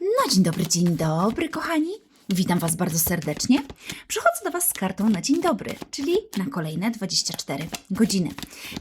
No dzień dobry, dzień dobry, kochani. Witam Was bardzo serdecznie. Przychodzę do Was z kartą na dzień dobry, czyli na kolejne 24 godziny.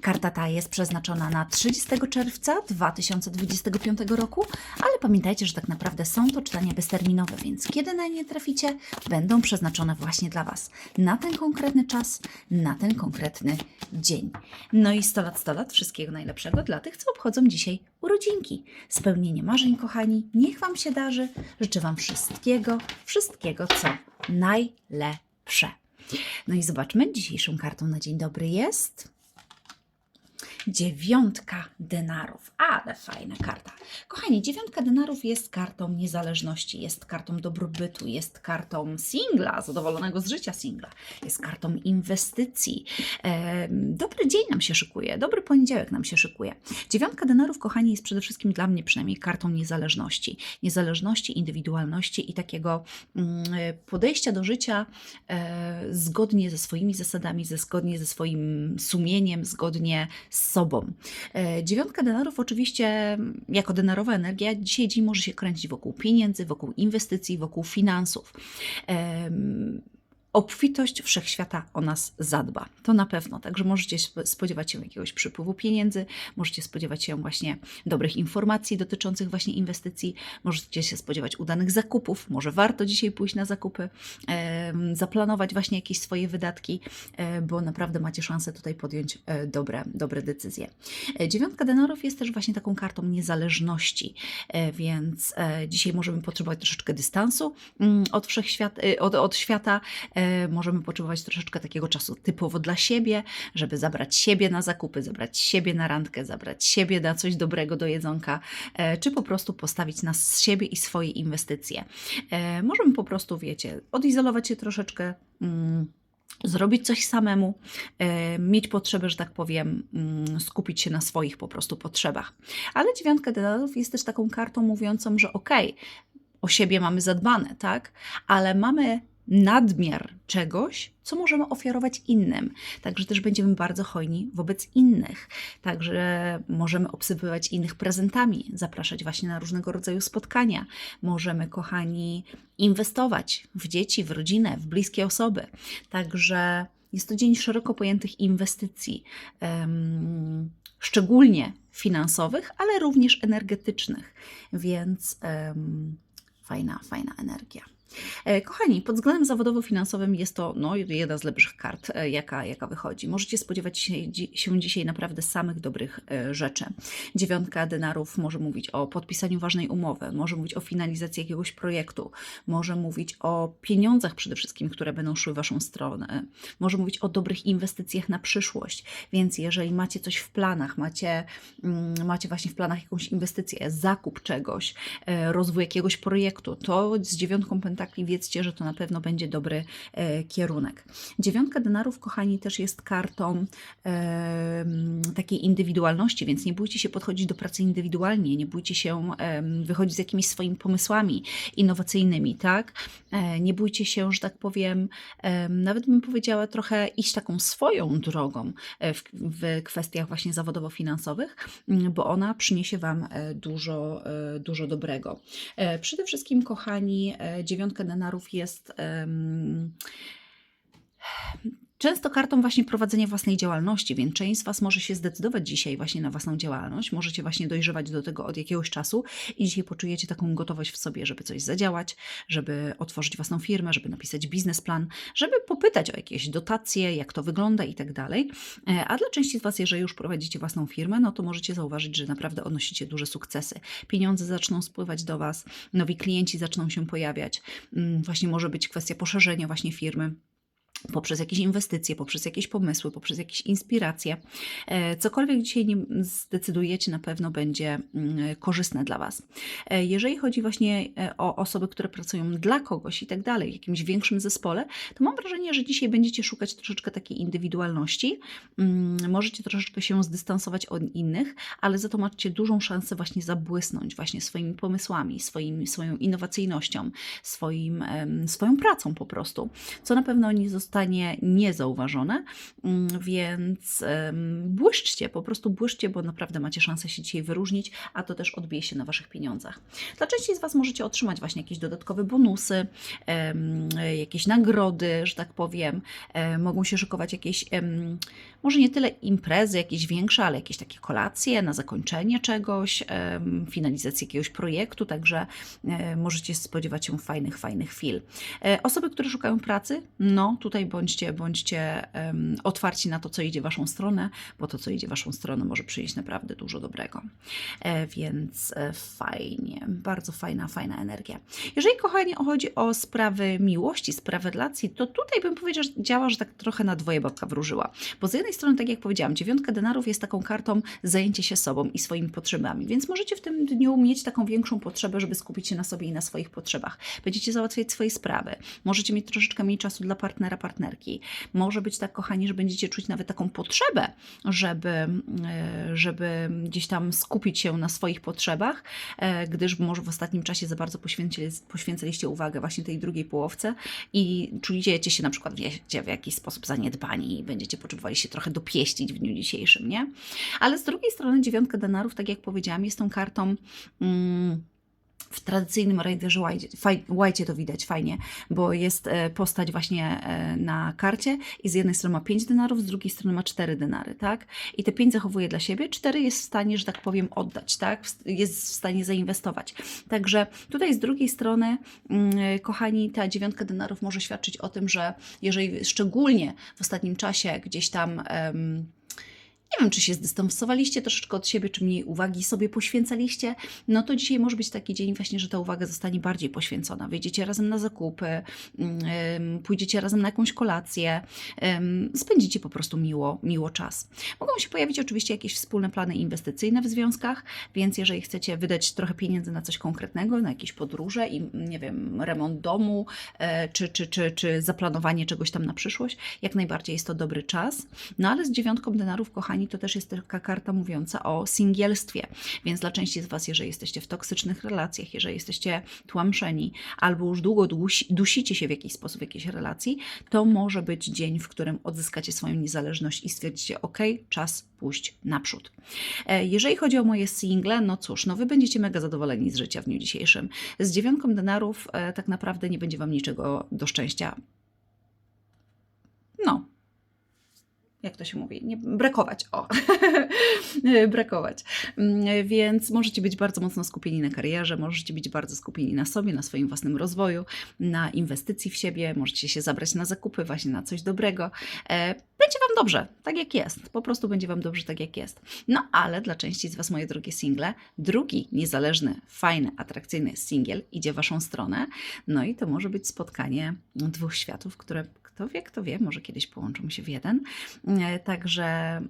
Karta ta jest przeznaczona na 30 czerwca 2025 roku, ale pamiętajcie, że tak naprawdę są to czytania bezterminowe, więc kiedy na nie traficie, będą przeznaczone właśnie dla Was. Na ten konkretny czas, na ten konkretny dzień. No i 100 lat, 100 lat, wszystkiego najlepszego dla tych, co obchodzą dzisiaj urodzinki. Spełnienie marzeń, kochani, niech Wam się darzy. Życzę Wam wszystkiego, wszystkiego, co najlepsze. No i zobaczmy, dzisiejszą kartą na dzień dobry jest dziewiątka denarów. Ale fajna karta. Kochani, dziewiątka denarów jest kartą niezależności, jest kartą dobrobytu, jest kartą singla, zadowolonego z życia singla, jest kartą inwestycji. Em, Dobry dzień nam się szykuje, dobry poniedziałek nam się szykuje. Dziewiątka denarów, kochani, jest przede wszystkim dla mnie przynajmniej kartą niezależności. Niezależności, indywidualności i takiego mm, podejścia do życia e, zgodnie ze swoimi zasadami, ze, zgodnie ze swoim sumieniem, zgodnie z sobą. E, Dziewiątka denarów oczywiście jako denarowa energia dzisiaj dzień może się kręcić wokół pieniędzy, wokół inwestycji, wokół finansów. Obfitość wszechświata o nas zadba. To na pewno. Także możecie sp- spodziewać się jakiegoś przypływu pieniędzy, możecie spodziewać się właśnie dobrych informacji dotyczących właśnie inwestycji, możecie się spodziewać udanych zakupów. Może warto dzisiaj pójść na zakupy, zaplanować właśnie jakieś swoje wydatki, e, bo naprawdę macie szansę tutaj podjąć e, dobre, dobre decyzje. E, Dziewiątka denarów jest też właśnie taką kartą niezależności, więc dzisiaj możemy potrzebować troszeczkę dystansu mm, od wszechświat, od, od świata, możemy potrzebować troszeczkę takiego czasu typowo dla siebie, żeby zabrać siebie na zakupy, zabrać siebie na randkę, zabrać siebie na coś dobrego do jedzonka, e, czy po prostu postawić na siebie i swoje inwestycje. E, Możemy po prostu, wiecie, odizolować się troszeczkę. mm, Zrobić coś samemu, e, mieć potrzebę, że tak powiem, mm, skupić się na swoich po prostu potrzebach. Ale dziewiątka denarów jest też taką kartą mówiącą, że okej, o siebie mamy zadbane, tak? Ale mamy nadmiar czegoś, co możemy ofiarować innym. Także też będziemy bardzo hojni wobec innych. Także możemy obsypywać innych prezentami, zapraszać właśnie na różnego rodzaju spotkania. Możemy, kochani, inwestować w dzieci, w rodzinę, w bliskie osoby. Także jest to dzień szeroko pojętych inwestycji. em, szczególnie finansowych, ale również energetycznych, więc em, fajna, fajna energia. E, Kochani, pod względem zawodowo-finansowym jest to no, jedna z lepszych kart, e, jaka, jaka wychodzi. Możecie spodziewać się, się dzisiaj naprawdę samych dobrych e, rzeczy. Dziewiątka denarów może mówić o podpisaniu ważnej umowy, może mówić o finalizacji jakiegoś projektu, może mówić o pieniądzach przede wszystkim, które będą szły w Waszą stronę, może mówić o dobrych inwestycjach na przyszłość. Więc jeżeli macie coś w planach, macie, mm, macie właśnie w planach jakąś inwestycję, zakup czegoś, rozwój jakiegoś projektu, to z dziewiątką pentakli wiedzcie, że to na pewno będzie dobry e, kierunek. Dziewiątka denarów, kochani, też jest kartą e, takiej indywidualności, więc nie bójcie się podchodzić do pracy indywidualnie, nie bójcie się e, wychodzić z jakimiś swoimi pomysłami innowacyjnymi, tak? E, nie bójcie się, że tak powiem, e, nawet bym powiedziała trochę iść taką swoją drogą e, w, w kwestiach właśnie zawodowo-finansowych, bo ona przyniesie Wam e, dużo, e, dużo dobrego. Przede wszystkim, kochani, dziewiątka denarów jest Często kartą właśnie prowadzenia własnej działalności, więc część z Was może się zdecydować dzisiaj właśnie na własną działalność. Możecie właśnie dojrzewać do tego od jakiegoś czasu i dzisiaj poczujecie taką gotowość w sobie, żeby coś zadziałać, żeby otworzyć własną firmę, żeby napisać biznesplan, żeby popytać o jakieś dotacje, jak to wygląda i tak dalej. E, A dla części z Was, jeżeli już prowadzicie własną firmę, no to możecie zauważyć, że naprawdę odnosicie duże sukcesy. Pieniądze zaczną spływać do Was, nowi klienci zaczną się pojawiać. Mm, Właśnie może być kwestia poszerzenia właśnie firmy poprzez jakieś inwestycje, poprzez jakieś pomysły, poprzez jakieś inspiracje. E, Cokolwiek dzisiaj zdecydujecie, na pewno będzie mm, korzystne dla Was. E, Jeżeli chodzi właśnie e, o osoby, które pracują dla kogoś i tak dalej, w jakimś większym zespole, to mam wrażenie, że dzisiaj będziecie szukać troszeczkę takiej indywidualności. Mm, Możecie troszeczkę się zdystansować od innych, ale za to macie dużą szansę właśnie zabłysnąć właśnie swoimi pomysłami, swoim, swoją innowacyjnością, swoim, swoją pracą po prostu, co na pewno nie, zos- zostanie niezauważone, mm, więc błyszczcie, po prostu błyszczcie, bo naprawdę macie szansę się dzisiaj wyróżnić, a to też odbije się na Waszych pieniądzach. Dla części z Was możecie otrzymać właśnie jakieś dodatkowe bonusy, jakieś nagrody, że tak powiem. E, mogą się szykować jakieś, może nie tyle imprezy, jakieś większe, ale jakieś takie kolacje na zakończenie czegoś, finalizację jakiegoś projektu, także e, możecie spodziewać się fajnych, fajnych chwil. E, Osoby, które szukają pracy, no tutaj bądźcie, bądźcie em, otwarci na to, co idzie Waszą stronę, bo to, co idzie Waszą stronę, może przynieść naprawdę dużo dobrego. E, Więc e, fajnie, bardzo fajna, fajna energia. Jeżeli, kochani, chodzi o sprawy miłości, sprawy relacji, to tutaj bym powiedziała, że działa, że tak trochę na dwoje babka wróżyła. Bo z jednej strony, tak jak powiedziałam, dziewiątka denarów jest taką kartą zajęcie się sobą i swoimi potrzebami, więc możecie w tym dniu mieć taką większą potrzebę, żeby skupić się na sobie i na swoich potrzebach. Będziecie załatwiać swoje sprawy, możecie mieć troszeczkę mniej czasu dla partnera, partnerki. Może być tak, kochani, że będziecie czuć nawet taką potrzebę, żeby, e, żeby gdzieś tam skupić się na swoich potrzebach, e, gdyż może w ostatnim czasie za bardzo poświęcili, poświęciliście uwagę właśnie tej drugiej połowce i czujecie się na przykład, wiecie, w jakiś sposób zaniedbani i będziecie potrzebowali się trochę dopieścić w dniu dzisiejszym, nie? Ale z drugiej strony dziewiątka denarów, tak jak powiedziałam, jest tą kartą... Mm, w tradycyjnym Raiderze White, to widać fajnie, bo jest e, postać właśnie e, na karcie i z jednej strony ma 5 denarów, z drugiej strony ma 4 denary, tak? I te 5 zachowuje dla siebie, 4 jest w stanie, że tak powiem, oddać, tak? Jest w stanie zainwestować. Także tutaj z drugiej strony, mm, kochani, ta dziewiątka denarów może świadczyć o tym, że jeżeli szczególnie w ostatnim czasie gdzieś tam... em, nie wiem, czy się zdystansowaliście troszeczkę od siebie, czy mniej uwagi sobie poświęcaliście, no to dzisiaj może być taki dzień właśnie, że ta uwaga zostanie bardziej poświęcona. Wyjdziecie razem na zakupy, ym, pójdziecie razem na jakąś kolację, spędzicie po prostu miło, miło czas. Mogą się pojawić oczywiście jakieś wspólne plany inwestycyjne w związkach, więc jeżeli chcecie wydać trochę pieniędzy na coś konkretnego, na jakieś podróże i nie wiem, remont domu, e, czy, czy, czy, czy zaplanowanie czegoś tam na przyszłość, jak najbardziej jest to dobry czas. No ale z dziewiątką denarów, kochani, to też jest taka karta mówiąca o singielstwie. Więc dla części z Was, jeżeli jesteście w toksycznych relacjach, jeżeli jesteście tłamszeni, albo już długo dusi, dusicie się w jakiś sposób w jakiejś relacji, to może być dzień, w którym odzyskacie swoją niezależność i stwierdzicie, ok, czas pójść naprzód. E, Jeżeli chodzi o moje single, no cóż, no Wy będziecie mega zadowoleni z życia w dniu dzisiejszym. Z dziewiątką denarów e, tak naprawdę nie będzie Wam niczego do szczęścia. No, jak to się mówi, nie, brakować, o, brakować. Mm, Więc możecie być bardzo mocno skupieni na karierze, możecie być bardzo skupieni na sobie, na swoim własnym rozwoju, na inwestycji w siebie, możecie się zabrać na zakupy, właśnie na coś dobrego. Będzie Wam dobrze, tak jak jest, po prostu będzie Wam dobrze, tak jak jest. No ale dla części z Was, moje drogie single, drugi niezależny, fajny, atrakcyjny singiel idzie w Waszą stronę, no i to może być spotkanie dwóch światów, które kto wie, kto wie, może kiedyś połączą się w jeden. E, Także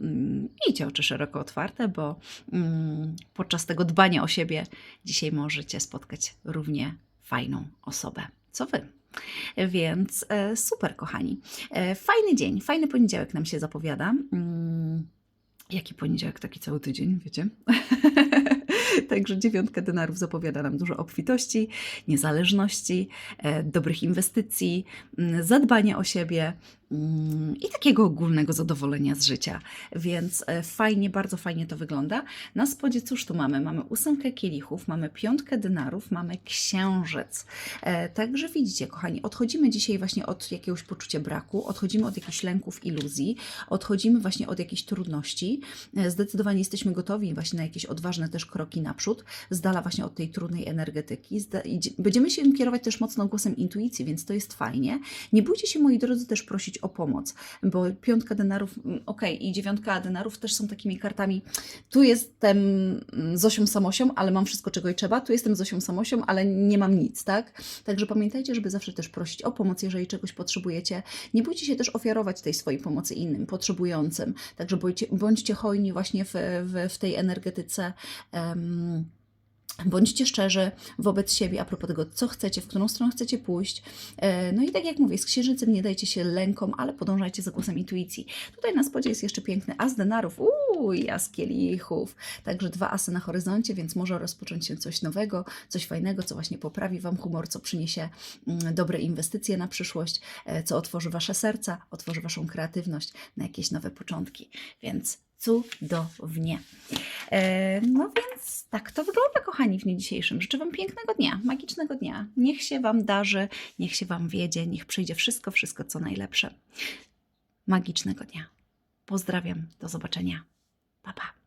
mm, oczy szeroko otwarte, bo mm, podczas tego dbania o siebie dzisiaj możecie spotkać równie fajną osobę, co wy. Więc e, super, kochani. E, Fajny dzień, fajny poniedziałek nam się zapowiada. Mm, Jaki poniedziałek, taki cały tydzień, wiecie? Także dziewiątka denarów zapowiada nam dużo obfitości, niezależności, e, dobrych inwestycji, mm, zadbania o siebie i takiego ogólnego zadowolenia z życia. Więc e, fajnie, bardzo fajnie to wygląda. Na spodzie cóż tu mamy? Mamy ósemkę kielichów, mamy piątkę denarów, mamy księżyc. E, Także widzicie, kochani, odchodzimy dzisiaj właśnie od jakiegoś poczucia braku, odchodzimy od jakichś lęków, iluzji, odchodzimy właśnie od jakichś trudności. E, Zdecydowanie jesteśmy gotowi właśnie na jakieś odważne też kroki naprzód, z dala właśnie od tej trudnej energetyki. Będziemy się kierować też mocno głosem intuicji, więc to jest fajnie. Nie bójcie się, moi drodzy, też prosić o pomoc, bo piątka denarów, mm, okej, i dziewiątka denarów też są takimi kartami. Tu jestem mm, Zosią Samosią, ale mam wszystko, czego i trzeba. Tu jestem Zosią Samosią, ale nie mam nic, tak? Także pamiętajcie, żeby zawsze też prosić o pomoc, jeżeli czegoś potrzebujecie. Nie bójcie się też ofiarować tej swojej pomocy innym, potrzebującym. Także bądźcie, bądźcie hojni właśnie w, w, w tej energetyce. em, Bądźcie szczerzy wobec siebie a propos tego, co chcecie, w którą stronę chcecie pójść. E, No i tak jak mówię, z księżycem nie dajcie się lękom, ale podążajcie za głosem intuicji. Tutaj na spodzie jest jeszcze piękny as denarów, uuu, as kielichów. Także dwa asy na horyzoncie, więc może rozpocząć się coś nowego, coś fajnego, co właśnie poprawi Wam humor, co przyniesie mm, dobre inwestycje na przyszłość, e, co otworzy Wasze serca, otworzy Waszą kreatywność na jakieś nowe początki. Więc cudownie. E, No więc tak to wygląda, kochani, w dniu dzisiejszym. Życzę Wam pięknego dnia, magicznego dnia. Niech się Wam darzy, niech się Wam wiedzie, niech przyjdzie wszystko, wszystko co najlepsze. Magicznego dnia. Pozdrawiam, do zobaczenia. Pa, pa.